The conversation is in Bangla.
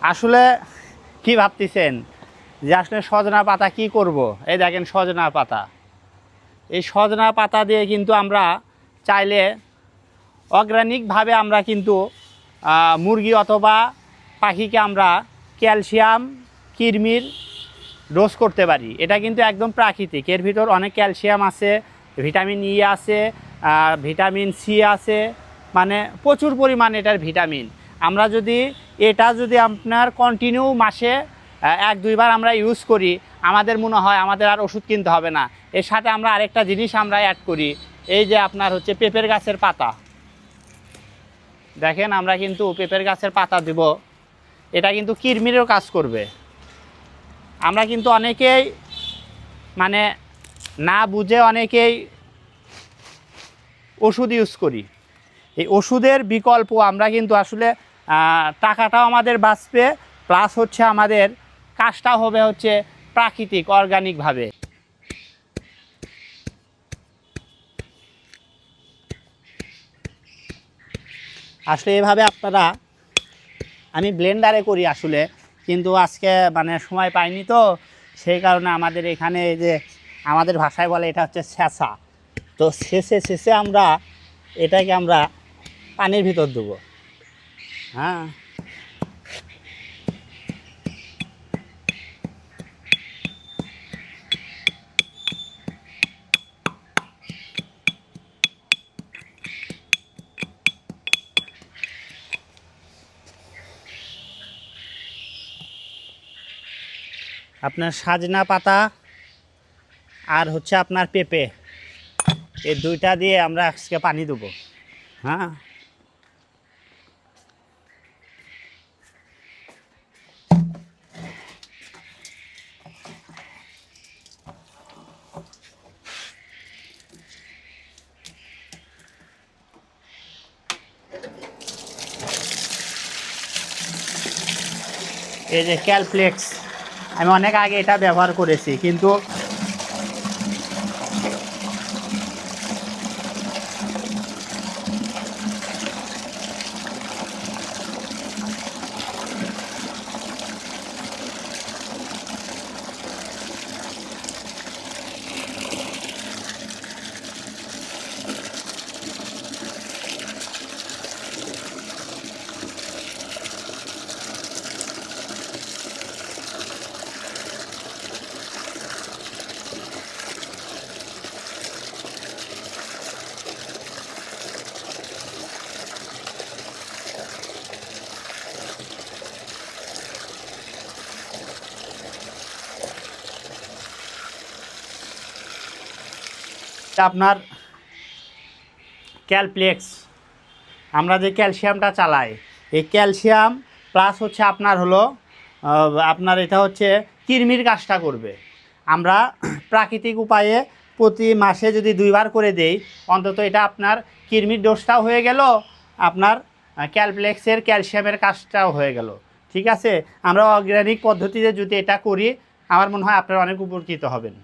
আসলে কি ভাবতেছেন? যে আসলে সজনা পাতা কি করব? এই দেখেন সজনা পাতা। এই সজনা পাতা দিয়ে কিন্তু আমরা চাইলে অর্গানিকভাবে আমরা কিন্তু মুরগি অথবা পাখিকে আমরা ক্যালসিয়াম, কিরমির ডোজ করতে পারি। এটা কিন্তু একদম প্রাকৃতিক। এর ভিতর অনেক ক্যালসিয়াম আছে, ভিটামিন ই আছে আর ভিটামিন সি আছে মানে প্রচুর পরিমাণে এটার ভিটামিন। আমরা যদি এটা যদি আপনার কন্টিনিউ মাসে এক, দুইবার আমরা ইউজ করি, আমাদের মনে হয় আমাদের আর ওষুধ কিনতে হবে না। এর সাথে আমরা আরেকটা জিনিস আমরা অ্যাড করি, এই যে আপনার হচ্ছে পেঁপের গাছের পাতা। দেখেন আমরা কিন্তু পেঁপের গাছের পাতা দিব। এটা কিন্তু কিরমিরেও কাজ করবে। আমরা কিন্তু অনেকেই মানে না বুঝে অনেকেই ওষুধ ইউজ করি। এই ওষুধের বিকল্প আমরা কিন্তু আসলে টাকাটাও আমাদের বাঁচবে প্লাস হচ্ছে আমাদের কাজটা হবে হচ্ছে প্রাকৃতিক অর্গানিকভাবে আসলে এভাবে আপনারা, আমি ব্লেন্ডারে করি আসলে, কিন্তু আজকে মানে সময় পাইনি তো, সেই কারণে আমাদের এখানে যে আমাদের ভাষায় বলে এটা হচ্ছে ছেঁচা তো শেষে শেষে আমরা এটাকে আমরা পানির ভিতর দেবো। হ্যাঁ। আপনার সাজনা পাতা আর হচ্ছে আপনার পেঁপে। এই দুইটা দিয়ে আমরা আজকে পানি দেবো। হ্যাঁ। এই যে ক্যালপ্লেক্স আমি অনেক আগে এটা ব্যবহার করেছি কিন্তু আপনার ক্যালপ্লেক্স। আমরা যে ক্যালসিয়ামটা চালাই, এই ক্যালসিয়াম প্লাস হচ্ছে আপনার হলো আপনার এটা হচ্ছে কিরমির কাজটা করবে। আমরা প্রাকৃতিক উপায়ে প্রতি মাসে যদি দুইবার করে দেই, অন্তত এটা আপনার কিরমির ডোজটাও হয়ে গেল, আপনার ক্যালপ্লেক্সের ক্যালসিয়ামের কাজটাও হয়ে গেল। ঠিক আছে? আমরা অর্গ্যানিক পদ্ধতিতে যদি এটা করি, আমার মনে হয় আপনারা অনেক উপকৃত হবেন।